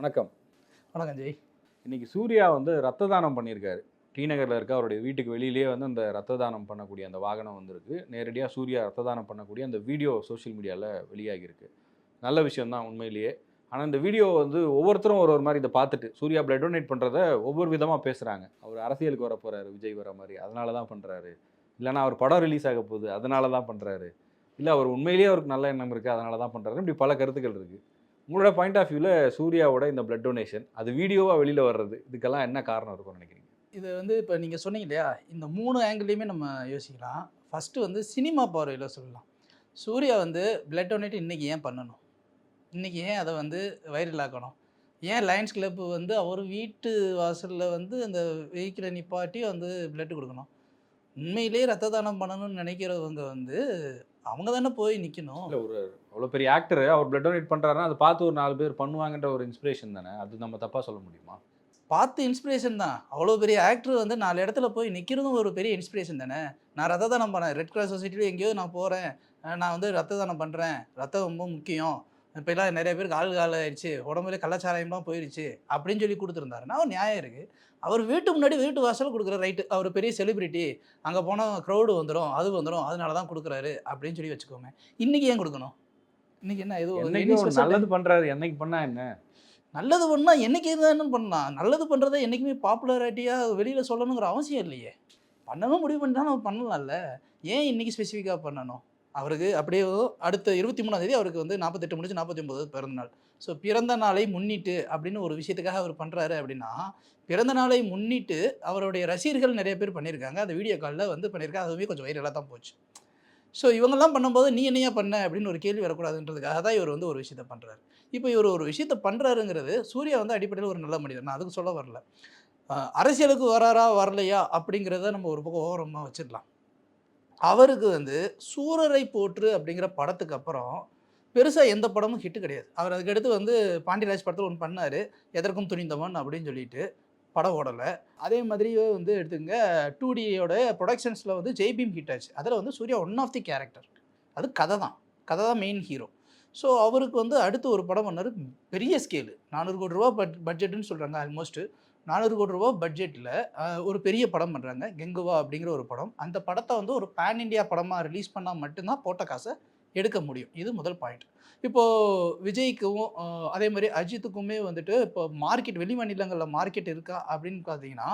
வணக்கம். வணக்கம் ஜெய். இன்னைக்கு சூர்யா வந்து ரத்த தானம் பண்ணியிருக்காரு. டி நகரில் இருக்க அவருடைய வீட்டுக்கு வெளியிலேயே வந்து அந்த ரத்த தானம் பண்ணக்கூடிய அந்த வாகனம் வந்திருக்கு. நேரடியாக சூர்யா ரத்த தானம் பண்ணக்கூடிய அந்த வீடியோ சோஷியல் மீடியாவில் வெளியாகியிருக்கு. நல்ல விஷயம்தான் உண்மையிலேயே. ஆனால் இந்த வீடியோ வந்து ஒவ்வொருத்தரும் ஒரு ஒரு மாதிரி இதை பார்த்துட்டு சூர்யா பிளட் டொனேட் பண்ணுறத ஒவ்வொரு விதமாக பேசுகிறாங்க அவர் அரசியலுக்கு வர போகிறாரு விஜய் வர மாதிரி. அதனால தான் பண்ணுறாரு இல்லைனா அவர் படம் ரிலீஸ் ஆக போகுது அதனால தான் பண்ணுறாரு இல்லை அவர் உண்மையிலேயே அவருக்கு நல்ல எண்ணம் இருக்குது அதனால தான் பண்ணுறாரு இப்படி பல கருத்துக்கள் இருக்குது உங்களோட பாயிண்ட் ஆஃப் வியூவில் சூர்யாவோட இந்த பிளட் டொனேஷன் அது வீடியோவாக வெளியில் வர்றது இதுக்கெல்லாம் என்ன காரணம் இருக்கும்னு நினைக்கிறீங்க? இது வந்து இப்போ நீங்கள் சொன்னீங்க இல்லையா இந்த மூணு ஆங்கிள்லையுமே நம்ம யோசிக்கலாம். ஃபஸ்ட்டு வந்து சினிமா பார்வையில் சொல்லலாம். சூர்யா வந்து பிளட் டொனேட் இன்றைக்கி ஏன் பண்ணணும்? இன்றைக்கி ஏன் அதை வந்து வைரல் ஆக்கணும்? ஏன் லயன்ஸ் கிளப் வந்து அவர் வீட்டு வாசலில் வந்து அந்த வெஹிக்கிளை நிப்பாட்டி வந்து பிளட் கொடுக்கணும்? உண்மையிலே ரத்த தானம் பண்ணணும்னு நினைக்கிறவங்க வந்து அவங்க தானே போய் நிற்கணும் இல்லை ஒரு அவ்வளோ பெரிய ஆக்டர் அவர் பிளட் டொனேட் பண்ணுறாருன்னா அதை பார்த்து ஒரு நாலு பேர் பண்ணுவாங்கன்ற ஒரு இன்ஸ்பிரேஷன் தானே? அது நம்ம தப்பாக சொல்ல முடியுமா? பார்த்து இன்ஸ்பிரேஷன் தான். அவ்வளோ பெரிய ஆக்டர் வந்து நாலு இடத்துல போய் நிற்கிறதும் ஒரு பெரிய இன்ஸ்பிரேஷன் தானே? நான் ரத்த தானம் பண்ணேன் ரெட் கிராஸ் சொசைட்டியில் எங்கேயோ நான் போகிறேன் நான் வந்து ரத்த தானம் பண்ணுறேன் ரத்தம் ரொம்ப முக்கியம். இப்போ எல்லாம் நிறைய பேருக்கு ஆள் கால் ஆயிடுச்சு உடம்புல கள்ளச்சாராயம்லாம் போயிடுச்சு. அப்படின்னு சொல்லி கொடுத்துருந்தாருன்னா ஒரு நியாயம் இருக்குது அவர் வீட்டு முன்னாடி வீட்டு வாசல் கொடுக்குற ரைட்டு அவர் பெரிய செலிபிரிட்டி அங்கே போனால் க்ரௌடு வந்துடும் அது வந்துடும் அதனால தான் கொடுக்குறாரு அப்படின்னு சொல்லி வச்சுக்கோங்க. இன்றைக்கி ஏன் கொடுக்கணும்? இன்றைக்கி என்ன எதுவும் நல்லது பண்ணுறாரு என்னைக்கு பண்ணா என்ன? நல்லது பண்ணால் என்னைக்கு இருந்தாலும் பண்ணலாம். நல்லது பண்ணுறதை என்றைக்குமே பாப்புலரிட்டியாக வெளியில் சொல்லணுங்கிற அவசியம் இல்லையே. பண்ணணும் முடிவு பண்ணிட்டா நம்ம பண்ணலாம்ல. ஏன் இன்னைக்கு ஸ்பெசிஃபிக்காக பண்ணணும்? அவருக்கு அப்படியே அடுத்த இருபத்தி மூணாம் தேதி அவருக்கு வந்து நாற்பத்தெட்டு முடிச்சு நாற்பத்தி ஒன்பது பிறந்த நாள் ஸோ பிறந்த நாளை முன்னிட்டு அப்படின்னு ஒரு விஷயத்துக்காக அவர் பண்ணுறாரு அப்படின்னா பிறந்த நாளை முன்னிட்டு அவருடைய ரசிகர்கள் நிறைய பேர் பண்ணியிருக்காங்க. அந்த வீடியோ காலில் வந்து பண்ணியிருக்காங்க. அதுவுமே கொஞ்சம் வைரலாக தான் போச்சு. ஸோ இவங்கெல்லாம் பண்ணும்போது நீ என்னையா பண்ண அப்படின்னு ஒரு கேள்வி வரக்கூடாதுன்றதுக்காக தான் இவர் வந்து ஒரு விஷயத்த பண்ணுறாரு இப்போ இவர் ஒரு விஷயத்த பண்ணுறாருங்கிறது சூர்யா வந்து அடிப்படையில் ஒரு நல்ல மனிதர். நான் அதுக்கு சொல்ல வரல. அரசியலுக்கு வராரா வரலையா அப்படிங்கிறத நம்ம ஒரு பக்கம் ஓரமாக வச்சிடலாம். அவருக்கு வந்து சூரரை போற்று அப்படிங்கிற படத்துக்கு அப்புறம் பெருசாக எந்த படமும் ஹிட்டு கிடையாது. அவர் அதுக்கடுத்து வந்து பாண்டியராஜ் படத்தில் ஒன்று பண்ணார். எதற்கும் துணிந்தவன் அப்படின்னு சொல்லிட்டு படம் ஓடலை. அதே மாதிரியே வந்து எடுத்துங்க டூ டியோட ப்ரொடக்ஷன்ஸில் வந்து ஜெய்பீம் ஹிட் ஆச்சு. அதில் வந்து Suriya one of the character அது கதை தான். கதை தான் மெயின் ஹீரோ ஸோ அவருக்கு வந்து அடுத்து ஒரு படம் பண்ணார். பெரிய ஸ்கேலு நானூறு கோடி ரூபா பட் பட்ஜெட்டுன்னு சொல்கிறாங்க ஆல்மோஸ்ட்டு நானூறு கோடி ரூபா பட்ஜெட்டில் ஒரு பெரிய படம் பண்ணுறாங்க கெங்குவா அப்படிங்கிற ஒரு படம். அந்த படத்தை வந்து ஒரு பேன் இண்டியா படமாக ரிலீஸ் பண்ணால் மட்டும்தான் போட்ட காசை எடுக்க முடியும். இது முதல் பாயிண்ட் இப்போது விஜய்க்கும் அதே மாதிரி அஜித்துக்குமே வந்துட்டு இப்போ மார்க்கெட் வெளி மாநிலங்களில் மார்க்கெட் இருக்கா அப்படின்னு பார்த்தீங்கன்னா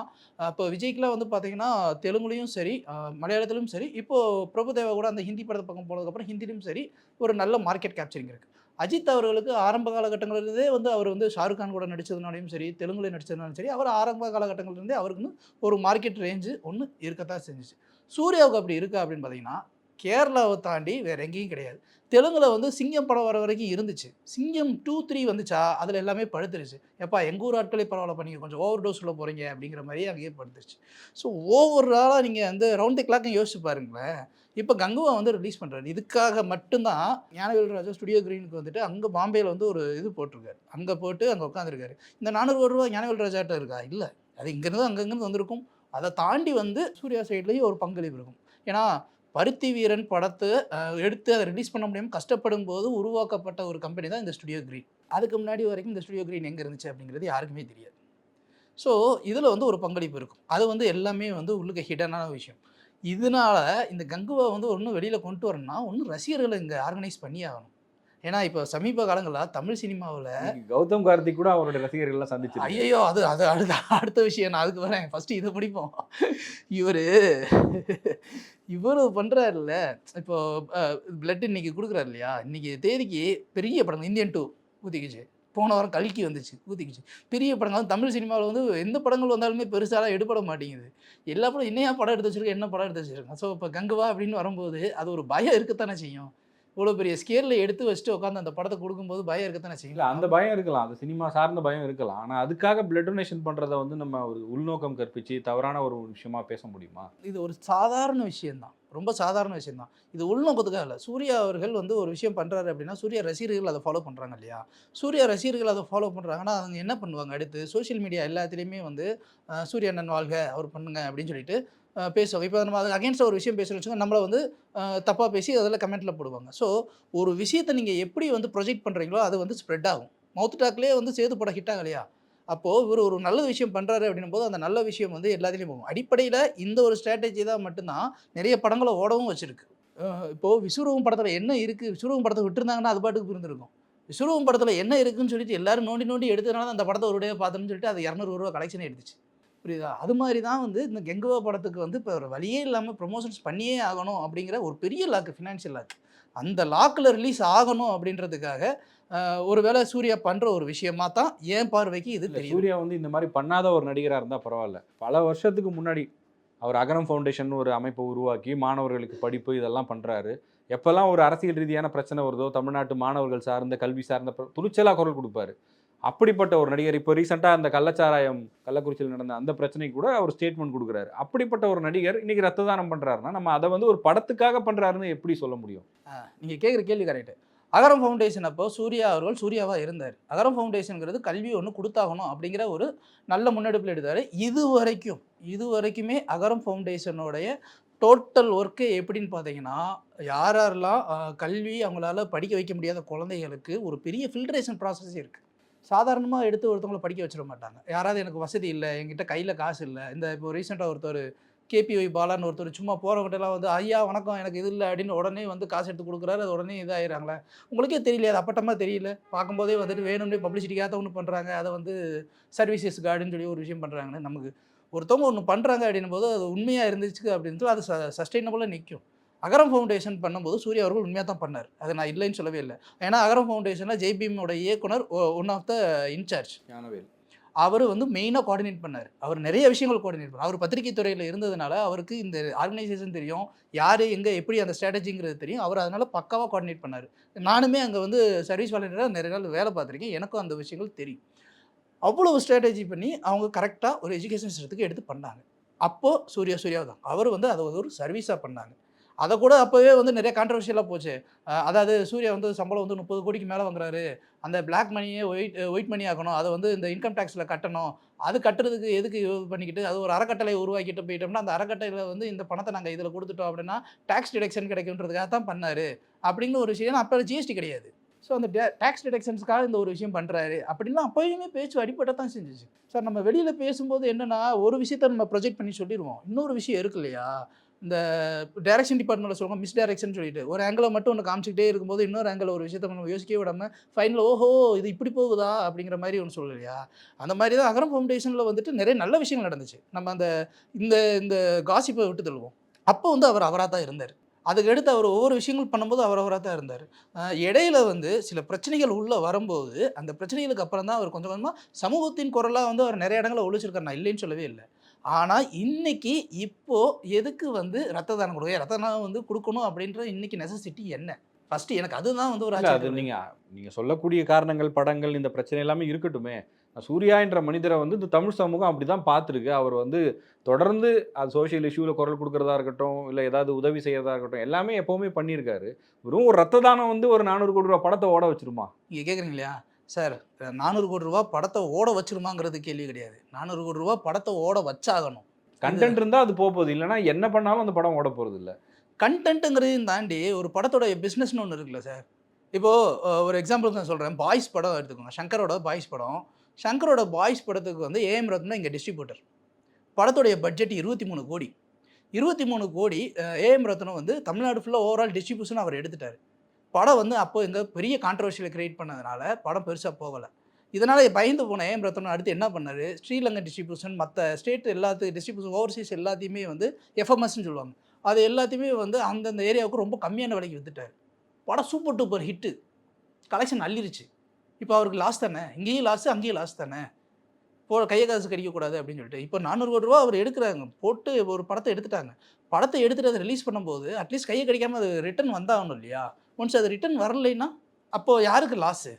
இப்போ விஜய்க்குலாம் வந்து பார்த்தீங்கன்னா தெலுங்குலேயும் சரி மலையாளத்திலும் சரி இப்போது பிரபுதேவா கூட அந்த ஹிந்தி படத்தை பக்கம் போனதுக்கப்புறம் ஹிந்திலையும் சரி ஒரு நல்ல மார்க்கெட் கேப்சரிங் இருக்குது அஜித் அவர்களுக்கு ஆரம்ப காலகட்டங்களிலிருந்தே வந்து அவர் வந்து ஷாருக் கான் கூட நடித்ததுனாலையும் சரி தெலுங்குல நடித்ததுனாலும் சரி அவர் ஆரம்ப காலகட்டங்கள்லேருந்தே அவருக்கு ஒரு மார்க்கெட் ரேஞ்சு ஒன்று இருக்கத்தான் செஞ்சுச்சு. சூர்யாவுக்கு அப்படி இருக்கா அப்படின்னு பார்த்தீங்கன்னா கேரளாவை தாண்டி வேற எங்கேயும் கிடையாது. தெலுங்கில் வந்து சிங்கம் படம் வர வரைக்கும் இருந்துச்சு. சிங்கம் டூ த்ரீ வந்துச்சா அதில் எல்லாமே படுத்துருச்சு. எப்பா எங்கள் ஊர் ஆட்களே பரவாயில்ல பண்ணீங்க கொஞ்சம் ஓவர் டோஸ் உள்ள போகிறீங்க அப்படிங்கிற மாதிரியே அங்கேயே படுத்துருச்சு. ஸோ ஓவராலாக நீங்கள் வந்து ரவுண்ட் தி கிளாக்கும் யோசிச்சு பாருங்களேன். இப்போ கங்குவா வந்து ரிலீஸ் பண்ணுறாரு இதுக்காக மட்டும்தான் ஞானவேல் ராஜா ஸ்டுடியோ கிரீனுக்கு வந்துட்டு அங்கே பாம்பேயில் வந்து ஒரு இது போட்டிருக்காரு. அங்கே போட்டு அங்கே உட்காந்துருக்காரு இந்த நானூறு ரூபா ஞானவேல் ராஜாட்ட இருக்கா? இல்லை. அது இங்கேருந்து அங்கங்கேருந்து வந்திருக்கும். அதை தாண்டி வந்து சூர்யா சைட்லேயும் ஒரு பங்களிப்பு இருக்கும். ஏன்னா பருத்தி வீரன் படத்தை எடுத்து அதை ரிலீஸ் பண்ண முடியாமல் கஷ்டப்படும் போது உருவாக்கப்பட்ட ஒரு கம்பெனி தான் இந்த ஸ்டுடியோ கிரீன் அதுக்கு முன்னாடி வரைக்கும் இந்த ஸ்டுடியோ கிரீன் எங்கே இருந்துச்சு அப்படிங்கிறது யாருக்குமே தெரியாது. ஸோ இதில் வந்து ஒரு பங்களிப்பு இருக்கும். அது வந்து எல்லாமே வந்து உள்ளுக்கு ஹிடனான விஷயம். இதனால இந்த கங்குவா வந்து ஒன்றும் வெளியில் கொண்டு வரணும்னா ஒன்றும் ரசிகர்களை இங்கே ஆர்கனைஸ் பண்ணி ஆகணும் ஏன்னா இப்போ சமீப காலங்களில் தமிழ் சினிமாவில் கௌதம் கார்த்திக் கூட அவருடைய ரசிகர்கள்லாம் சந்திச்சு ஐயோ அது அது அடுத்த அடுத்த விஷயம். நான் அதுக்கு வரேன். ஃபஸ்ட்டு இதை முடிப்போம். இவர் இவர் பண்ணுறாருல்ல இப்போ பிளட் இன்னைக்கு கொடுக்குறாரு இல்லையா? இன்னைக்கு தேதிக்கு பெரிய படம் இந்தியன் டூ ஊற்றிக்கிச்சு போன வாரம் கல்கி வந்துச்சு ஊற்றிக்கிச்சு பெரிய படங்கள் வந்து தமிழ் சினிமாவில் வந்து எந்த படங்கள் வந்தாலுமே பெருசாலாம் எடுபட மாட்டேங்குது. எல்லா படம் என்னையா படம் எடுத்து வச்சிருக்கேன் என்ன படம் எடுத்து வச்சிருக்கேன் ஸோ இப்போ கங்குவா அப்படின்னு வரும்போது அது ஒரு பயம் இருக்கத்தானே செய்யும். இவ்வளோ பெரிய ஸ்கேலில் எடுத்து வச்சுட்டு உட்காந்து அந்த படத்தை கொடுக்கும்போது பயம் இருக்கத்தானே செய்யும்? இல்லை அந்த பயம் இருக்கலாம். அது சினிமா சார்ந்த பயம் இருக்கலாம். ஆனால் அதுக்காக பிளட் டொனேஷன் பண்ணுறத வந்து நம்ம ஒரு உள்நோக்கம் கற்பிச்சு தவறான ஒரு விஷயமா பேச முடியுமா? இது ஒரு சாதாரண விஷயம்தான். ரொம்ப சாதாரண விஷயம்தான். இது உள்நோக்கத்துக்காக இல்லை. சூர்யா அவர்கள் வந்து ஒரு விஷயம் பண்ணுறாரு அப்படின்னா சூர்யா ரசிகர்கள் அதை ஃபாலோ பண்ணுறாங்க இல்லையா? சூர்யா ரசிகர்கள் அதை ஃபாலோ பண்ணுறாங்கன்னா அவங்க என்ன பண்ணுவாங்க அடுத்து? சோஷியல் மீடியா எல்லாத்துலேயுமே வந்து சூர்யா அண்ணன் வாழ்க அவர் பண்ணுங்க அப்படின்னு சொல்லிட்டு பேசுவாங்க. இப்போ நம்ம அதுக்கு அகேன்ஸ்ட் ஒரு விஷயம் பேசுகிறோம் வச்சுக்கோங்க நம்மளை வந்து தப்பாக பேசி அதில் கமெண்ட்டில் போடுவாங்க. ஸோ ஒரு விஷயத்தை நீங்கள் எப்படி வந்து ப்ரொஜெக்ட் பண்ணுறீங்களோ அது வந்து ஸ்ப்ரெட் ஆகும். மவுத் டாக்லேயே வந்து சேது படம் ஹிட் ஆகலையா? அப்போது இவர் ஒரு நல்ல விஷயம் பண்ணுறாரு அப்படின்னும் போது அந்த நல்ல விஷயம் வந்து எல்லாத்துலேயும் போகும். அடிப்படையில் இந்த ஒரு ஸ்ட்ராட்டஜி தான் மட்டும்தான் நிறைய படங்களை ஓடவும் வச்சுருக்கு. இப்போது இப்போ விஸ்வரூபம் படத்தில் என்ன இருக்குது விஸ்வரூபம் படத்தை விட்டுருந்தாங்கன்னா அது பாட்டுக்கு புரிந்துருக்கும். விஸ்வரூபம் படத்தில் என்ன இருக்குன்னு சொல்லிட்டு எல்லாரும் நோண்டி நோண்டி எடுத்ததுனால அந்த படத்தை ஒரு டே பார்த்தோம்னு சொல்லிட்டு அது இரநூறு ரூபா கலெக்ஷனே எடுத்துச்சு. புரியுதா? அது மாதிரி தான் வந்து இந்த கெங்குவா படத்துக்கு வந்து இப்போ ஒரு வழியே இல்லாமல் ப்ரொமோஷன்ஸ் பண்ணியே ஆகணும் அப்படிங்கிற ஒரு பெரிய லாக்கு ஃபினான்ஷியல் லாக் அந்த லாக்கில் ரிலீஸ் ஆகணும் அப்படின்றதுக்காக ஒருவேளை சூர்யா பண்ணுற ஒரு விஷயமா தான் என் பார்வைக்கு இது தெரியும் சூர்யா வந்து இந்த மாதிரி பண்ணாத ஒரு நடிகராக இருந்தால் பரவாயில்ல. பல வருஷத்துக்கு முன்னாடி அவர் அகரம் ஃபவுண்டேஷன் ஒரு அமைப்பை உருவாக்கி மாணவர்களுக்கு படிப்பு இதெல்லாம் பண்ணுறாரு எப்போல்லாம் ஒரு அரசியல் ரீதியான பிரச்சனை வருதோ தமிழ்நாட்டு மாணவர்கள் சார்ந்த கல்வி சார்ந்த பிர- துணிச்சலா குரல் கொடுப்பாரு. அப்படிப்பட்ட ஒரு நடிகர் இப்போ ரீசெண்டாக அந்த கள்ளச்சாராயம் கள்ளக்குறிச்சியில் நடந்த அந்த பிரச்சனைக்கு கூட அவர் ஸ்டேட்மெண்ட் கொடுக்குறாரு. அப்படிப்பட்ட ஒரு நடிகர் இன்னைக்கு ரத்த தானம் பண்ணுறாருன்னா நம்ம அதை வந்து ஒரு படத்துக்காக பண்ணுறாருன்னு எப்படி சொல்ல முடியும்? நீங்கள் கேட்குற கேள்வி கரெக்டு அகரம் ஃபவுண்டேஷன் அப்போ சூர்யா அவர்கள் சூர்யாவாக இருந்தார். அகரம் ஃபவுண்டேஷனுங்கிறது கல்வி ஒன்று கொடுத்தாகணும் அப்படிங்கிற ஒரு நல்ல முன்னெடுப்பில் எடுத்தார். இது வரைக்கும் இது வரைக்குமே அகரம் ஃபவுண்டேஷனுடைய டோட்டல் ஒர்க்கு எப்படின்னு பார்த்தீங்கன்னா யார் யாரெல்லாம் கல்வி அவங்களால படிக்க வைக்க முடியாத குழந்தைகளுக்கு ஒரு பெரிய ஃபில்ட்ரேஷன் ப்ராசஸ் இருக்குது சாதாரணமாக எடுத்து ஒருத்தவங்களை படிக்க வச்சிட மாட்டாங்க. யாராவது எனக்கு வசதி இல்லை என்கிட்ட கையில் காசு இல்லை இந்த இப்போ ரீசெண்டாக ஒருத்தர் கேபிஒய் பாலான்னு ஒருத்தர் சும்மா போகிறவங்கட்டெல்லாம் வந்து ஐயா வணக்கம் எனக்கு இது இல்லை அப்படின்னு உடனே வந்து காசு எடுத்து கொடுக்குறாரு. அது உடனே இதாகிறாங்களே உங்களுக்கே தெரியல அது அப்பட்டமாக தெரியல. பார்க்கும்போதே வந்துட்டு வேணும்னே பப்ளிசிட்டிக்காக ஒன்று பண்ணுறாங்க அதை வந்து சர்வீசஸ் கார்டுன்னு சொல்லி ஒரு விஷயம் பண்ணுறாங்கன்னு நமக்கு. ஒருத்தவங்க ஒன்று பண்ணுறாங்க அப்படின்னும் போது அது உண்மையாக இருந்துச்சு அப்படின்ட்டு அது சஸ்டைனபுளாக நிற்கும் அகரம் ஃபவுண்டேஷன் பண்ணும்போது சூர்யா அவர்கள் உண்மையாக தான் பண்ணார். அதை நான் இல்லைன்னு சொல்லவே இல்லை. ஏன்னா அகரம் ஃபவுண்டேஷனில் ஜெய்பீமோட இயக்குனர் one of the incharge Gnanavel. அவர் வந்து மெயினாக கோஆர்டினேட் பண்ணார். அவர் நிறைய விஷயங்கள் கோஆர்டினேட் பண்ணார். அவர் பத்திரிகை துறையில் இருந்ததுனால அவருக்கு இந்த ஆர்கனைசேஷன் தெரியும். யார் எங்கே எப்படி அந்த ஸ்ட்ராட்டஜிங்கிறது தெரியும். அவர் அதனால் பக்காவாக கோஆர்டினேட் பண்ணார். நானுமே அங்கே வந்து சர்வீஸ் வாலண்டியராக நிறைய நாள் வேலை பார்த்துருக்கேன். எனக்கும் அந்த விஷயங்கள் தெரியும். அவ்வளவு ஸ்ட்ராட்டஜி பண்ணி அவங்க கரெக்டாக ஒரு எஜுகேஷன் சிஸ்டத்துக்கு எடுத்து பண்ணாங்க. அப்போது சூர்யா சூர்யா தான் அவர் வந்து அதை ஒரு சர்வீஸாக பண்ணாங்க. அதை கூட அப்போவே வந்து நிறைய கான்ட்ரவர்ஷியலாக போச்சு. அதாவது சூர்யா வந்து சம்பளம் வந்து முப்பது கோடிக்கு மேலே வாங்குறாரு. அந்த பிளாக் மணியே ஒயிட் ஒயிட் மணி ஆகணும் அதை வந்து இந்த இன்கம் டேக்ஸில் கட்டணும். அது கட்டுறதுக்கு எதுக்கு இது பண்ணிக்கிட்டு அது ஒரு அறக்கட்டளை உருவாக்கிட்டு போயிட்டோம்னா அந்த அறக்கட்டளையில் வந்து இந்த பணத்தை நாங்கள் இதில் கொடுத்துட்டோம் அப்படின்னா டேக்ஸ் டிடக்ஷன் கிடைக்குன்றதுக்காக தான் பண்ணார். அப்படிங்கிற ஒரு விஷயம். அப்போ ஜிஎஸ்டி கிடையாது. ஸோ அந்த டேக்ஸ் டிடக்ஷன்ஸ்க்காக இந்த ஒரு விஷயம் பண்ணுறாரு அப்படின்லாம் அப்போயுமே பேச்சு அடிப்பட்ட தான் செஞ்சுச்சு. சார் நம்ம வெளியில் பேசும்போது என்னென்னா ஒரு விஷயத்த நம்ம ப்ரொஜெக்ட் பண்ணி சொல்லிடுவோம். இன்னொரு விஷயம் இருக்கு இல்லையா? இந்த டைரக்ஷன் டிபார்ட்மெண்ட்டில் சொல்லுவாங்க மிஸ் டைரக்ஷன் சொல்லிட்டு. ஒரு ஆங்கிளை மட்டும் ஒன்று காமிச்சிக்கிட்டே இருக்கும்போது இன்னொரு ஆங்கிள் ஒரு விஷயத்தை நம்ம யோசிக்கவே விடாமல் ஃபைனல் ஓஹோ இது இப்படி போகுதா? அப்படிங்கிற மாதிரி ஒன்று சொல்லலையா அந்த மாதிரி தான் அகரம் ஃபவுண்டேஷனில் வந்துட்டு நிறைய நல்ல விஷயங்கள் நடந்துச்சு. நம்ம அந்த இந்த இந்த காசிப்பை விட்டு தள்ளுவோம். அப்போ வந்து அவர் அவராக தான் இருந்தார். அதுக்கடுத்து அவர் ஒவ்வொரு விஷயங்கள் பண்ணும்போது அவர் அவராக தான் இருந்தார். இடையில வந்து சில பிரச்சனைகள் உள்ளே வரும்போது அந்த பிரச்சனைகளுக்கு அப்புறம் தான் அவர் கொஞ்சம் கொஞ்சமாக சமூகத்தின் குரலாக வந்து அவர் நிறைய இடங்களில் ஒழிச்சிருக்காரு. நான் இல்லைன்னு சொல்லவே இல்லை. ஆனால் இன்னைக்கு இப்போ எதுக்கு வந்து ரத்த தானம் கொடுக்க ரத்த தானம் வந்து கொடுக்கணும் அப்படின்ற இன்னைக்கு நெசசிட்டி என்ன? ஃபர்ஸ்ட் எனக்கு அதுதான் வந்து ஒரு அது ஆச்சரியம். நீங்க நீங்க சொல்லக்கூடிய காரணங்கள் படங்கள் இந்த பிரச்சனை எல்லாமே இருக்கட்டுமே. சூர்யா என்ற மனிதரை வந்து இந்த தமிழ் சமூகம் அப்படிதான் பார்த்துருக்கு. அவர் வந்து தொடர்ந்து அது சோஷியல் இஷ்யூவில் குரல் கொடுக்கறதா இருக்கட்டும் இல்லை ஏதாவது உதவி செய்யறதா இருக்கட்டும் எல்லாமே எப்பவுமே பண்ணியிருக்காரு. வெறும் ஒரு ரத்த தானம் வந்து ஒரு நானூறு கோடி ரூபா படத்தை ஓட வச்சிருமா? நீங்க கேட்குறீங்க இல்லையா? சார் நானூறு கோடி ரூபா படத்தை ஓட வச்சிருமாங்கிறது கேள்வி கிடையாது. நானூறு கோடி ரூபா படத்தை ஓட வச்சாகணும். கண்டென்ட் இருந்தா அது போக போகுது இல்லைன்னா என்ன பண்ணாலும் அந்த படம் ஓட போறது இல்ல. கண்டென்ட்டுங்கிறதையும் தாண்டி ஒரு படத்தோட பிஸ்னஸ்னு ஒன்று இருக்குல்ல சார். இப்போது ஒரு எக்ஸாம்பிள் நான் சொல்கிறேன் பாய்ஸ் படம் எடுத்துக்கோங்க. சங்கரோட பாய்ஸ் படம். சங்கரோட பாய்ஸ் படத்துக்கு வந்து ஏஎம் ரத்னா இங்கே டிஸ்ட்ரிபியூட்டர் படத்துடைய பட்ஜெட் இருபத்தி மூணு கோடி. இருபத்தி மூணு கோடி ஏஎம் ரத்னம் வந்து தமிழ்நாடு ஃபுல்லாக ஓவரால் டிஸ்ட்ரிபியூஷன் அவர் எடுத்துட்டார். படம் வந்து அப்போ எங்கே பெரிய கான்ட்ரவர்ஷியலை கிரியேட் பண்ணதுனால படம் பெருசாக போகலை. இதனால் பயந்து போன ஏம் ரத்னம் அடுத்து என்ன பண்ணார்? ஸ்ரீலங்கன் டிஸ்ட்ரிபியூஷன் மற்ற ஸ்டேட் எல்லாத்து டிஸ்ட்ரிபியூஷன் ஓவர்சீஸ் எல்லாத்தையுமே வந்து எஃப்எம்எஸ்ன்னு சொல்லுவாங்க. அது எல்லாத்தையுமே வந்து அந்தந்த ஏரியாவுக்கு ரொம்ப கம்மியான விலைக்கு விற்றுட்டார் படம் சூப்பர் டூப்பர் ஹிட்டு கலெக்ஷன் அள்ளிருச்சு. இப்போ அவருக்கு லாஸ் தானே? இங்கேயும் லாஸு அங்கேயும் லாஸ் தானே? போ கையை காசு கடிக்கக்கூடாது அப்படின்னு சொல்லிட்டு. இப்போ நானூறு கோடி ரூபா அவர் எடுக்கிறாங்க. போட்டு ஒரு படத்தை எடுத்துட்டாங்க. படத்தை எடுத்துகிட்டு அதை ரிலீஸ் பண்ணும்போது அட்லீஸ்ட் கையை கிடைக்காம அது ரிட்டர்ன் வந்தாகணும் இல்லையா? ஒன்ஸ் அது ரிட்டர்ன் வரலைன்னா அப்போது யாருக்கு லாஸு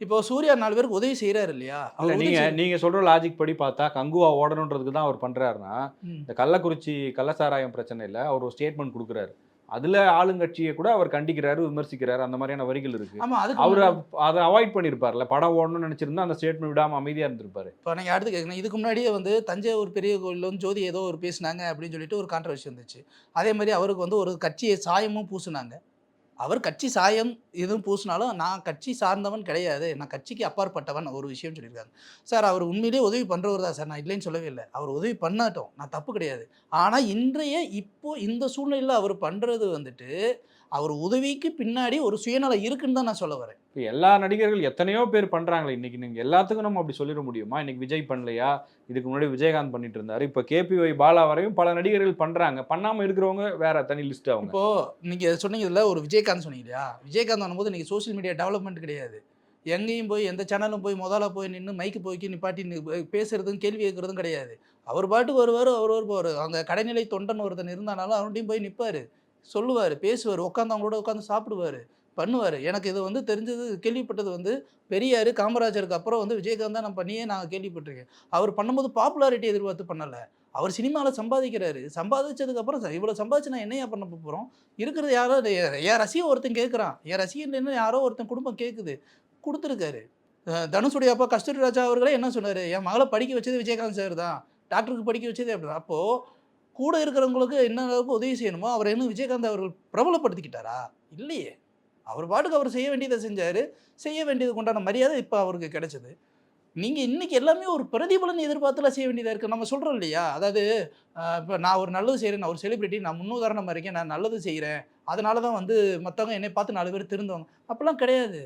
இப்போ சூர்யா நாலு பேருக்கு உதவி செய்கிறாரு இல்லையா? இல்ல நீங்க நீங்க சொல்ற லாஜிக் படி பார்த்தா கங்குவா ஓடணுன்றதுக்கு தான் அவர் பண்றாருன்னா. இந்த கள்ளக்குறிச்சி கள்ளசாராயம் பிரச்சனையில அவர் ஒரு ஸ்டேட்மெண்ட் கொடுக்குறாரு. அதுல ஆளுங்கட்சியை கூட அவர் கண்டிக்கிறாரு விமர்சிக்கிறாரு அந்த மாதிரியான வரிகள் இருக்கு. அவர் அதை அவாய்ட் பண்ணியிருப்பார்ல படம் ஓடணும்னு நினைச்சிருந்தா அந்த ஸ்டேட்மெண்ட் விடாம அமைதியா இருந்திருப்பாரு. இப்போ நீங்கள் அடுத்து கேட்குறேன் இதுக்கு முன்னாடியே வந்து தஞ்சாவூர் பெரிய கோயிலில் வந்து ஜோதி ஏதோ ஒரு பேசுனாங்க அப்படின்னு சொல்லிட்டு ஒரு கான்ட்ரவர்சி வந்துச்சு. அதே மாதிரி அவருக்கு வந்து ஒரு கட்சியை சாயமும் பூசுனாங்க. அவர் கட்சி சாயம் எதுவும் பூசினாலும் நான் கட்சி சார்ந்தவன் கிடையாது. நான் கட்சிக்கு அப்பாற்பட்டவன் ஒரு விஷயம் சொல்லியிருக்காங்க சார் அவர் உண்மையிலேயே உதவி பண்ணுறவர் தான் சார். நான் இல்லைன்னு சொல்லவே இல்லை. அவர் உதவி பண்ணட்டும். நான் தப்பு கிடையாது. ஆனால் இன்றைய இப்போ இந்த சூழ்நிலையில் அவர் பண்ணுறது வந்துட்டு அவர் உதவிக்கு பின்னாடி ஒரு சுயநலம் இருக்குன்னு தான் நான் சொல்ல வரேன். இப்போ எல்லா நடிகர்கள் எத்தனையோ பேர் பண்றாங்களே இன்னைக்கு நீங்க எல்லாத்துக்கும் நம்ம அப்படி சொல்லிட முடியுமா? இன்னைக்கு விஜய் பண்ணலையா? இதுக்கு முன்னாடி விஜயகாந்த் பண்ணிட்டு இருந்தாரு. இப்போ கேபிஒய் பாலா வரையும் பல நடிகர்கள் பண்றாங்க. பண்ணாம இருக்கிறவங்க வேற தனி லிஸ்ட் அவங்க. இப்போ நீங்க சொன்னீங்கல்ல ஒரு விஜயகாந்த் சொன்னீங்க இல்லையா விஜயகாந்த் வரும்போது இன்னைக்கு சோஷியல் மீடியா டெவலப்மெண்ட் கிடையாது. எங்கேயும் போய் எந்த சேனலும் போய் முதல்ல போய் நின்று மைக்கு போய்க்கு நிப்பாட்டி பேசுறதும் கேள்வி கேட்கறதும் கிடையாது. அவர் பாட்டுக்கு வருவார் அவர் ஒரு போவார் அங்கே கடைநிலை தொண்டன் ஒருத்தன் இருந்தானாலும் அவன்கிட்டையும் போய் நிற்பார் சொல்லுவார் பேசுவார் உட்காந்து அவங்களோட உட்காந்து சாப்பிடுவார் பண்ணுவார். எனக்கு இது வந்து தெரிஞ்சது கேள்விப்பட்டது வந்து பெரியார் காமராஜருக்கு அப்புறம் வந்து விஜயகாந்த் தான் நான் பண்ணியே நாங்கள் கேள்விப்பட்டிருக்கேன். அவர் பண்ணும்போது பாப்புலாரிட்டி எதிர்பார்த்து பண்ணலை. அவர் சினிமாவில் சம்பாதிக்கிறாரு. சம்பாதிச்சதுக்கப்புறம் சார் இவ்வளோ சம்பாதிச்சு நான் என்னையா பண்ண போகிறோம் இருக்கிறது யாரோ என் ரசிகன் ஒருத்தன் கேட்குறான் என் ரசிகன் என்ன யாரோ ஒருத்தன் குடும்பம் கேட்குது கொடுத்துருக்காரு. தனுஷுடைய அப்பா கஸ்தூரி ராஜா அவர்களே என்ன சொன்னார்? என் மகளை படிக்க வச்சது விஜயகாந்த் சார் தான். டாக்டருக்கு படிக்க வச்சது அப்படி அப்போது கூட இருக்கிறவங்களுக்கு என்ன அளவுக்கு உதவி செய்யணுமோ அவர் என்ன விஜயகாந்த் அவர்கள் பிரபலப்படுத்திக்கிட்டாரா? இல்லையே. அவர் பாட்டுக்கு அவர் செய்ய வேண்டியதை செஞ்சார். செய்ய வேண்டியதுக்கு உண்டான மரியாதை இப்போ அவருக்கு கிடைச்சது. நீங்கள் இன்றைக்கி எல்லாமே ஒரு பிரதிபலன் எதிர்பார்த்துலாம் செய்ய வேண்டியதாக இருக்குது நம்ம சொல்கிறோம் இல்லையா? அதாவது இப்போ நான் ஒரு நல்லது செய்கிறேன் நான் ஒரு செலிபிரிட்டி நான் முன்னுதாரணமாக இருக்கேன். நான் நல்லது செய்கிறேன் அதனால தான் வந்து மற்றவங்க என்னை பார்த்து நாலு பேர் திருந்தவங்க. அப்போல்லாம் கிடையாது.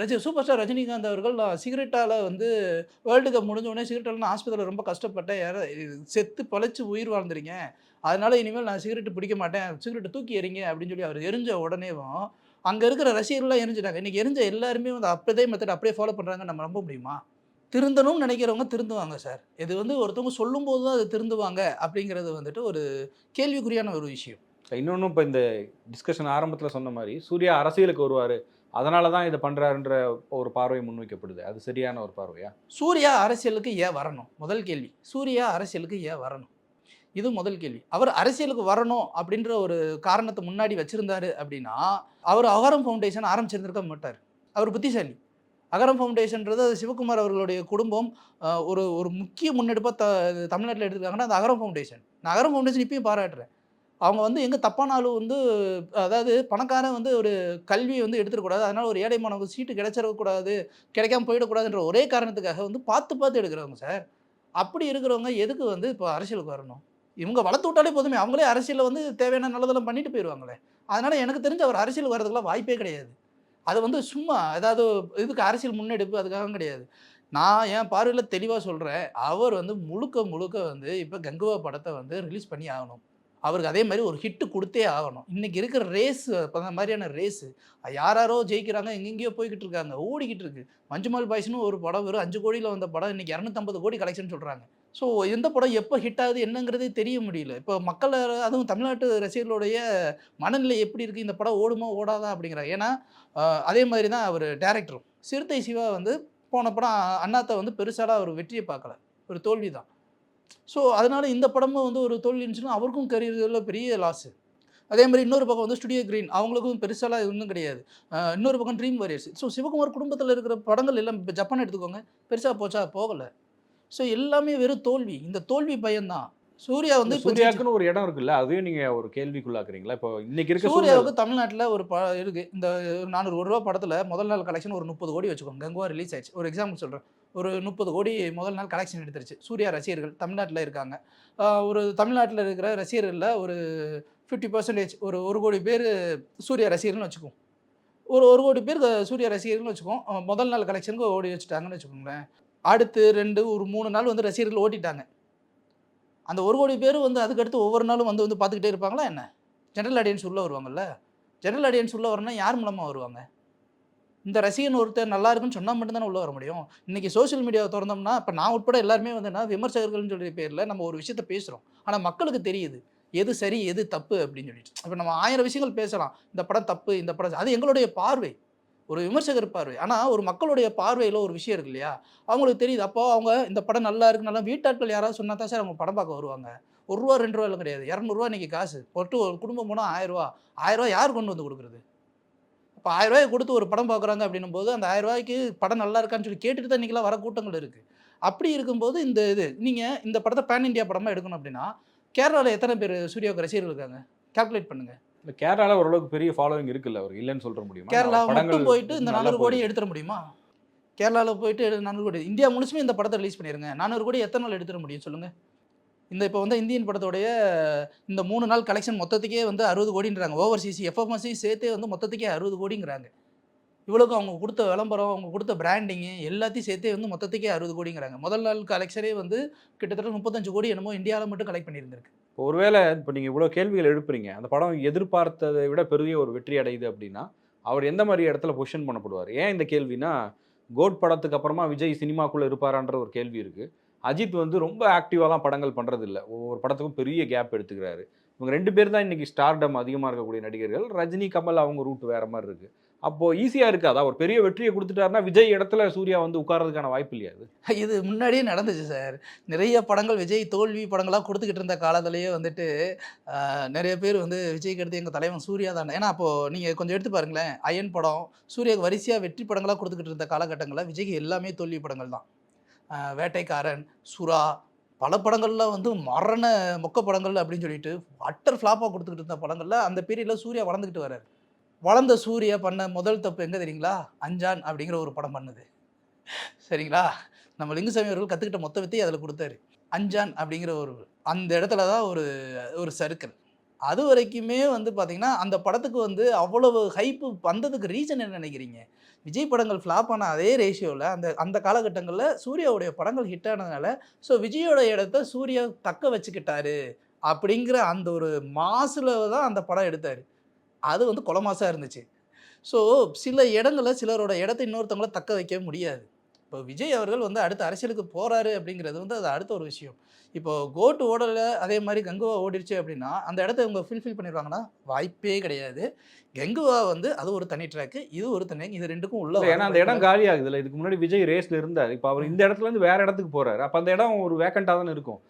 ரஜி சூப்பர் ஸ்டார் ரஜினிகாந்த் அவர்கள் நான் சிகரெட்டால் வந்து வேர்ல்டு கப் முடிஞ்ச உடனே சிகரெட்டால் நான் ஹாஸ்பிட்டலில் ரொம்ப கஷ்டப்பட்டேன். யார செத்து பொழைச்சி உயிர் வாழ்ந்துருக்கேன் அதனால் இனிமேல் நான் சிகரெட்டு பிடிக்க மாட்டேன். சிகரெட்டு தூக்கி எறிங்க அப்படின்னு சொல்லி அவர் எரிஞ்ச உடனேவும் அங்கே இருக்கிற ரசிகர்கள்லாம் எரிஞ்சிட்டாங்க. இன்றைக்கி எரிஞ்ச எல்லாருமே வந்து அப்படியே மெத்தட் அப்படியே ஃபாலோ பண்ணுறாங்க நம்ம நம்ப முடியுமா? திருந்தணும்னு நினைக்கிறவங்க திருந்துவாங்க சார் இது வந்து ஒருத்தவங்க சொல்லும்போது தான் அது திருந்துவாங்க அப்படிங்கிறது வந்துட்டு ஒரு கேள்விக்குறியான ஒரு விஷயம். இன்னொன்று இப்போ இந்த டிஸ்கஷன் ஆரம்பத்தில் சொன்ன மாதிரி சூர்யா அரசியலுக்கு வருவார். அதனால தான் இதை பண்ணுறாருன்ற ஒரு பார்வை முன்வைக்கப்படுது. அது சரியான ஒரு பார்வையா? சூர்யா அரசியலுக்கு ஏன் வரணும்? முதல் கேள்வி. சூர்யா அரசியலுக்கு ஏன் வரணும்? இது முதல் கேள்வி. அவர் அரசியலுக்கு வரணும் அப்படின்ற ஒரு காரணத்தை முன்னாடி வச்சுருந்தாரு அப்படின்னா அவர் அகரம் ஃபவுண்டேஷன் ஆரம்பிச்சிருந்திருக்க மாட்டார். அவர் புத்திசாலி. அகரம் ஃபவுண்டேஷன்றது அது சிவகுமார் அவர்களுடைய குடும்பம் ஒரு ஒரு முக்கிய முன்னெடுப்பாக த தமிழ்நாட்டில் எடுத்துருக்காங்கன்னா அது அகரம் ஃபவுண்டேஷன் நான் அகரம் ஃபவுண்டேஷன் இப்பயும் பாராட்டுறேன். அவங்க வந்து எங்கே தப்பான ஆளு வந்து அதாவது பணக்காரன் வந்து ஒரு கல்வியை வந்து எடுத்துடக்கூடாது அதனால் ஒரு ஏழை மாணவருக்கு சீட்டு கிடைச்சிடக்கூடாது கிடைக்காம போயிடக்கூடாதுன்ற ஒரே காரணத்துக்காக வந்து பார்த்து பார்த்து எடுக்கிறவங்க சார். அப்படி இருக்கிறவங்க எதுக்கு வந்து இப்போ அரசியலுக்கு வரணும்? இவங்க வளர்த்து விட்டாலே போதுமே. அவங்களே அரசியலில் வந்து தேவையான நல்லதெல்லாம் பண்ணிட்டு போயிடுவாங்களே அதனால் எனக்கு தெரிஞ்ச அவர் அரசியல் வர்றதுக்குலாம் வாய்ப்பே கிடையாது. அது வந்து சும்மா ஏதாவது இதுக்கு அரசியல் முன்னெடுப்பு அதுக்காக கிடையாது. நான் என் பார்வையில் தெளிவாக சொல்கிறேன் அவர் வந்து முழுக்க முழுக்க வந்து இப்போ கங்குவா படத்தை வந்து ரிலீஸ் பண்ணி ஆகணும். அவருக்கு அதே மாதிரி ஒரு ஹிட்டு கொடுத்தே ஆகணும். இன்றைக்கி இருக்கிற ரேஸ் அந்த மாதிரியான ரேஸு யாராரோ ஜெயிக்கிறாங்க எங்கெங்கேயோ போய்கிட்டு இருக்காங்க ஓடிக்கிட்டு இருக்கு. மஞ்சுமால் பாய்ஸ்னு ஒரு படம் வெறும் அஞ்சு கோடியில் வந்த படம் இன்னைக்கு இரநூத்தம்பது கோடி கலெக்ஷன் சொல்கிறாங்க ஸோ எந்த படம் எப்போ ஹிட் ஆகுது என்னங்கிறதே தெரிய முடியல. இப்போ மக்கள் அதுவும் தமிழ்நாட்டு ரசிகர்களுடைய மனநிலை எப்படி இருக்குது இந்த படம் ஓடுமா ஓடாதா அப்படிங்கிறாங்க ஏன்னா அதே மாதிரி தான் அவர் டேரக்டரும் சிறுத்தை சிவா வந்து போன படம் அண்ணாத்தை வந்து பெருசாலாம் அவர் வெற்றியை பார்க்கல. ஒரு தோல்வி தான் ஸோ அதனால இந்த படமும் வந்து ஒரு தோல்வி இருந்துச்சுன்னா அவருக்கும் கரியரில் பெரிய லாஸு அதே மாதிரி இன்னொரு பக்கம் வந்து ஸ்டுடியோ கிரீன் அவங்களுக்கும் பெருசாலாம் ஒன்றும் கிடையாது. இன்னொரு பக்கம் ட்ரீம் வாரியர்ஸ் ஸோ சிவகுமார் குடும்பத்தில் இருக்கிற படங்கள் எல்லாம் இப்போ ஜப்பான் எடுத்துக்கோங்க பெருசாக போச்சா? போகலை. ஸோ எல்லாமே வெறும் தோல்வி. இந்த தோல்வி பயம்தான். சூர்யா வந்து சூர்யாவுக்குன்னு ஒரு இடம் இருக்குல்ல அதையும் நீங்க ஒரு கேள்விக்குள்ளாக்குறீங்களா? இப்போ இன்னைக்கு இருக்க சூர்யாவுக்கு தமிழ்நாட்டில் ஒரு ப இருக்கு. இந்த நானூறு ரூபா படத்தில் முதல் நாள் கலெக்ஷன் ஒரு முப்பது கோடி வச்சுக்கோங்க. கங்குவா ரிலீஸ் ஆயிடுச்சு. ஒரு எக்ஸாம்பிள் சொல்கிறேன் ஒரு முப்பது கோடி முதல் நாள் கலெக்ஷன் எடுத்துருச்சு. சூர்யா ரசிகர்கள் தமிழ்நாட்டில் இருக்காங்க. ஒரு தமிழ்நாட்டில் இருக்கிற ரசிகர்களில் ஒரு ஃபிஃப்டி பர்சன்டேஜ் ஒரு ஒரு கோடி பேர் சூர்யா ரசிகர்கள்னு வச்சுக்குவோம். ஒரு ஒரு கோடி பேர் சூர்யா ரசிகர்கள்னு வச்சுக்கோம் முதல் நாள் கலெக்ஷனுக்கு ஓடி வச்சுட்டாங்கன்னு வச்சுக்கோங்களேன். அடுத்து ரெண்டு ஒரு மூணு நாள் வந்து ரசிகர்கள் ஓட்டிட்டாங்க. அந்த ஒரு கோடி பேர் வந்து அதுக்கடுத்து ஒவ்வொரு நாளும் வந்து வந்து பார்த்துக்கிட்டே இருப்பாங்களா என்ன? ஜென்ரல் ஆடியன்ஸ் உள்ளே வருவாங்கல்ல? ஜென்ரல் ஆடியன்ஸ் உள்ளே வரணும்னா யார் மூலமாக வருவாங்க? இந்த ரசிகன் ஒருத்தர் நல்லா இருக்குன்னு சொன்னால் மட்டும்தானே உள்ளே வர முடியும். இன்றைக்கி சோஷியல் மீடியாவை திறந்தோம்னா இப்போ நான் உட்பட எல்லாருமே வந்து என்ன விமர்சகர்கள்னு சொல்லி பேரில் நம்ம ஒரு விஷயத்த பேசுகிறோம் ஆனால் மக்களுக்கு தெரியுது எது சரி எது தப்பு அப்படின்னு சொல்லிட்டு. இப்போ நம்ம ஆயிரம் விஷயங்கள் பேசலாம். இந்த படம் தப்பு இந்த படம் அது எங்களுடைய பார்வை. ஒரு விமர்சகர் பார்வை. ஆனால் ஒரு மக்களுடைய பார்வையில் ஒரு விஷயம் இருக்கு இல்லையா? அவங்களுக்கு தெரியுது அப்போ அவங்க இந்த படம் நல்லா இருக்கு நல்லா வீட்டாட்கள் யாராவது சொன்னா தான் சார் அவங்க படம் பார்க்க வருவாங்க. ஒரு ரூபா ரெண்டு ரூபா எல்லாம் கிடையாது இரநூறுவா இன்னைக்கு காசு. போட்டு ஒரு குடும்பம் போனால் ஆயிரரூவா ஆயிரரூவா யார் கொண்டு வந்து கொடுக்குறது? இப்போ ஆயிரம் ரூபாய் கொடுத்து ஒரு படம் பார்க்குறாங்க அப்படின்னும் போது அந்த ஆயிரம் ரூபாய்க்கு படம் நல்லா இருக்கான்னு சொல்லி கேட்டுட்டு தான் இன்றைக்கெல்லாம் வர கூட்டங்கள் இருக்குது அப்படி இருக்கும்போது இந்த இது நீங்கள் இந்த படத்தை பேன் இந்தியா படமாக எடுக்கணும் அப்படின்னா கேரளாவில் எத்தனை பேர் சூர்யாவுக்கு ரசிகர்கள் இருக்காங்க? கால்குலேட் பண்ணுங்கள் இல்ல கேரளால ஓரளவுக்கு பெரிய ஃபாலோவிங் இருக்குல்ல அவர் இல்லைன்னு சொல்ற முடியுமா? கேரளா மட்டும் போயிட்டு இந்த நானூறு கோடி. எடுத்துட முடியுமா? கேரளாவில் போயிட்டு நானூறு கோடி இந்தியா முழுசுமே இந்த படத்தை ரிலீஸ் பண்ணிருங்க. நானூறு கோடி எத்தனை நாள் எடுத்துட முடியும் சொல்லுங்க. இந்த இப்போ வந்து இந்தியன் படத்தோடைய இந்த மூணு நாள் கலெக்ஷன் மொத்தத்துக்கே வந்து அறுபது கோடின்றாங்க. ஓவர்சீஸ் எஃப்எம்எஸ்சி சேர்த்தே வந்து மொத்தத்துக்கே அறுபது கோடிங்கிறாங்க. இவ்வளோக்கும் அவங்க கொடுத்த விளம்பரம் அவங்க கொடுத்த பிராண்டிங்கு எல்லாத்தையும் சேர்த்தே வந்து மொத்தத்துக்கே அறுபது கோடிங்கிறாங்க. முதல் நாள் கலெக்ஷனே வந்து கிட்டத்தட்ட முப்பத்தஞ்சு கோடி என்னமோ இந்தியாவில் மட்டும் கலெக்ட் பண்ணியிருந்திருக்கு. இப்போ ஒருவேளை இப்போ நீங்கள் இவ்வளோ கேள்விகள் எழுப்புறீங்க. அந்த படம் எதிர்பார்த்ததை விட பெரிய ஒரு வெற்றி அடையுது அப்படின்னா அவர் எந்த மாதிரி இடத்துல பொசிஷன் பண்ணப்படுவார்? ஏன் இந்த கேள்வினா கோட் படத்துக்கு அப்புறமா விஜய் சினிமாக்குள்ளே இருப்பாரான்ற ஒரு கேள்வி இருக்குது அஜித் வந்து ரொம்ப ஆக்டிவாலாம் படங்கள் பண்ணுறது இல்லை ஒவ்வொரு படத்துக்கும் பெரிய கேப் எடுத்துக்கிறாரு. இவங்க ரெண்டு பேர் தான் இன்றைக்கி ஸ்டார்டம் அதிகமாக இருக்கக்கூடிய நடிகர்கள். ரஜினி கமல் அவங்க ரூட் வேறு மாதிரி இருக்குது அப்போது ஈஸியாக இருக்காதா. ஒரு பெரிய வெற்றியை கொடுத்துட்டாருன்னா விஜய் இடத்துல சூர்யா வந்து உட்கார்றதுக்கான வாய்ப்பு இல்லையா அது? இது முன்னாடியே நடந்துச்சு சார். நிறைய படங்கள் விஜய் தோல்வி படங்களாக கொடுத்துக்கிட்டு இருந்த காலத்திலேயே வந்துட்டு நிறைய பேர் வந்து விஜய்க்கு எடுத்து எங்கள் தலைவன் சூர்யா தான். ஏன்னா அப்போது நீங்கள் கொஞ்சம் எடுத்து பாருங்களேன். அயன் படம் சூர்யாவுக்கு வரிசையாக வெற்றி படங்களாக கொடுத்துக்கிட்டு இருந்த காலகட்டங்களில் விஜய்க்கு எல்லாமே தோல்வி படங்கள் தான். வேட்டைக்காரன் சுறா பல படங்களில் வந்து மரண மொக்க படங்கள் அப்படின்னு சொல்லிட்டு அட்டர் ஃப்ளாப்பாக கொடுத்துக்கிட்டு இருந்த படங்களில் அந்த பீரியடில் சூர்யா வளர்ந்துக்கிட்டு வர்றாரு. வளர்ந்த சூர்யா பண்ண முதல் தப்பு எங்கே தெரியுங்களா? அஞ்சான் அப்படிங்கிற ஒரு படம் பண்ணுது. சரிங்களா? நம்ம லிங்குசாமி அவர்கள் கற்றுக்கிட்ட மொத்த வித்தையை அதில் கொடுத்தாரு. அஞ்சான் அப்படிங்கிற ஒரு அந்த இடத்துல தான் ஒரு ஒரு சர்க்கிள் அது வரைக்குமே வந்து பார்த்திங்கன்னா அந்த படத்துக்கு வந்து அவ்வளவு ஹைப்பு வந்ததுக்கு ரீசன் என்ன நினைக்கிறீங்க? விஜய் படங்கள் ஃப்ளாப் ஆன அதே ரேஷியோவில் அந்த அந்த காலகட்டங்களில் சூர்யாவுடைய படங்கள் ஹிட் ஆனதுனால ஸோ விஜயோட இடத்த சூர்யா தக்க வச்சுக்கிட்டாரு அப்படிங்கிற அந்த ஒரு மாசில் தான் அந்த படம் எடுத்தார். அது வந்து கொலமாசாக இருந்துச்சு. ஸோ சில இடங்களில் சிலரோட இடத்த இன்னொருத்தவங்கள தக்க வைக்க முடியாது. இப்போ விஜய் அவர்கள் வந்து அடுத்த அரசியலுக்கு போகிறாரு அப்படிங்கிறது வந்து அது அடுத்த ஒரு விஷயம். இப்போ கோட்டு ஓடலை அதே மாதிரி கங்குவா ஓடிடுச்சு அப்படின்னா அந்த இடத்த இவங்க ஃபில்ஃபில் பண்ணிடுவாங்கன்னா வாய்ப்பே கிடையாது. கங்குவா வந்து அது ஒரு தனி ட்ராக்கு இது ஒரு தனி இது ரெண்டுக்கும் உள்ள ஏன்னா அந்த இடம் காலி ஆகுதுல்ல இதுக்கு முன்னாடி விஜய் ரேஸ்ல இருந்தார். இப்போ அவர் இந்த இடத்துல இருந்து வேற இடத்துக்கு போறாரு. அப்ப அந்த இடம் ஒரு வேக்கண்டா தானே இருக்கும்.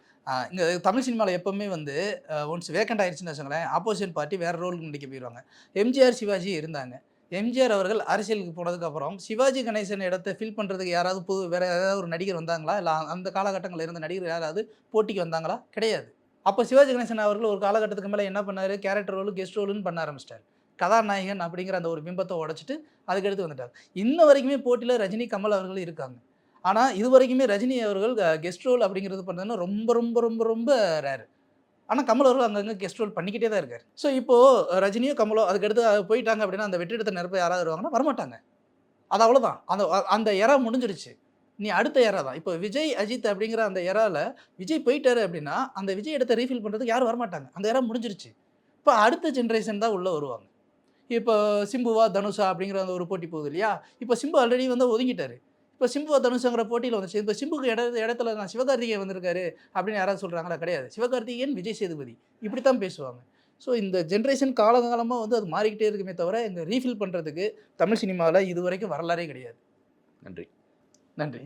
இங்கே தமிழ் சினிமாவில் எப்பவுமே வந்து ஒன்ஸ் வேக்கண்ட் ஆயிடுச்சுன்னு வச்சுங்களேன் ஆப்போசிஷன் பார்ட்டி வேறு ரோலுக்கு நடிக்க போயிடுவாங்க எம்ஜிஆர் சிவாஜி இருந்தாங்க. எம்ஜிஆர் அவர்கள் அரசியலுக்கு போனதுக்கப்புறம் சிவாஜி கணேசன் இடத்த ஃபில் பண்ணுறதுக்கு யாராவது புது வேறு ஏதாவது ஒரு நடிகர் வந்தாங்களா? இல்லை அந்த காலகட்டங்களில் இருந்த நடிகர் யாராவது போட்டிக்கு வந்தாங்களா? கிடையாது. அப்போ சிவாஜி கணேசன் அவர்கள் ஒரு காலகட்டத்துக்கு மேலே என்ன பண்ணார்? கேரக்டர் ரோலு கெஸ்ட் ரோலுன்னு பண்ண ஆரம்பிச்சிட்டார். கதாநாயகன் அப்படிங்கிற அந்த ஒரு பிம்பத்தை உடைச்சிட்டு அதுக்கடுத்து வந்துட்டார். இன்ன வரைக்குமே போட்டியில் ரஜினி கமல் அவர்கள் இருக்காங்க. ஆனால் இது வரைக்குமே ரஜினி அவர்கள் கெஸ்ட் ரோல் அப்படிங்கிறது பண்ணுறதுன்னா ரொம்ப ரொம்ப ரொம்ப ரொம்ப ரேர் ஆனால் கமல் அவர்கள் அங்கங்கே கெஸ்ட் ரோல் பண்ணிக்கிட்டே தான் இருக்கார். ஸோ இப்போது ரஜினியோ கமலோ அதுக்கடுத்து போயிட்டாங்க அப்படின்னா அந்த வெற்றிடத்தை நிரப்ப யாராவது வருவாங்கன்னா வரமாட்டாங்க. அது அவ்வளோதான் அந்த அந்த இறா முடிஞ்சிருச்சு. நீ அடுத்த இறா தான். இப்போ விஜய் அஜித் அப்படிங்கிற அந்த இறால விஜய் போயிட்டாரு அப்படின்னா அந்த விஜய் இடத்த ரீஃபில் பண்ணுறதுக்கு யாரும் வரமாட்டாங்க. அந்த இறா முடிஞ்சிருச்சு. இப்போ அடுத்த ஜென்ரேஷன் தான் உள்ளே வருவாங்க. இப்போ சிம்புவா தனுஷா அப்படிங்கிற அந்த ஒரு போட்டி போகுது இல்லையா? இப்போ சிம்பு ஆல்ரெடி வந்து ஒதுங்கிட்டாரு. இப்போ சிம்புவா தனுஷங்கிற போட்டியில் வந்துச்சு இப்போ சிம்புக்கு இட இடத்துல நான் சிவகார்த்திகேயன் வந்திருக்காரு அப்படின்னு யாராவது சொல்கிறாங்களா கிடையாது. சிவகார்த்திகேயன் விஜய் சேதுபதி. இப்படி தான் பேசுவாங்க. ஸோ இந்த ஜென்ரேஷன் காலகாலமாக வந்து அது மாறிக்கிட்டே இருக்குமே தவிர இந்த ரீஃபில் பண்ணுறதுக்கு தமிழ் சினிமாவில் இது வரைக்கும் வரலாறே கிடையாது. நன்றி. நன்றி.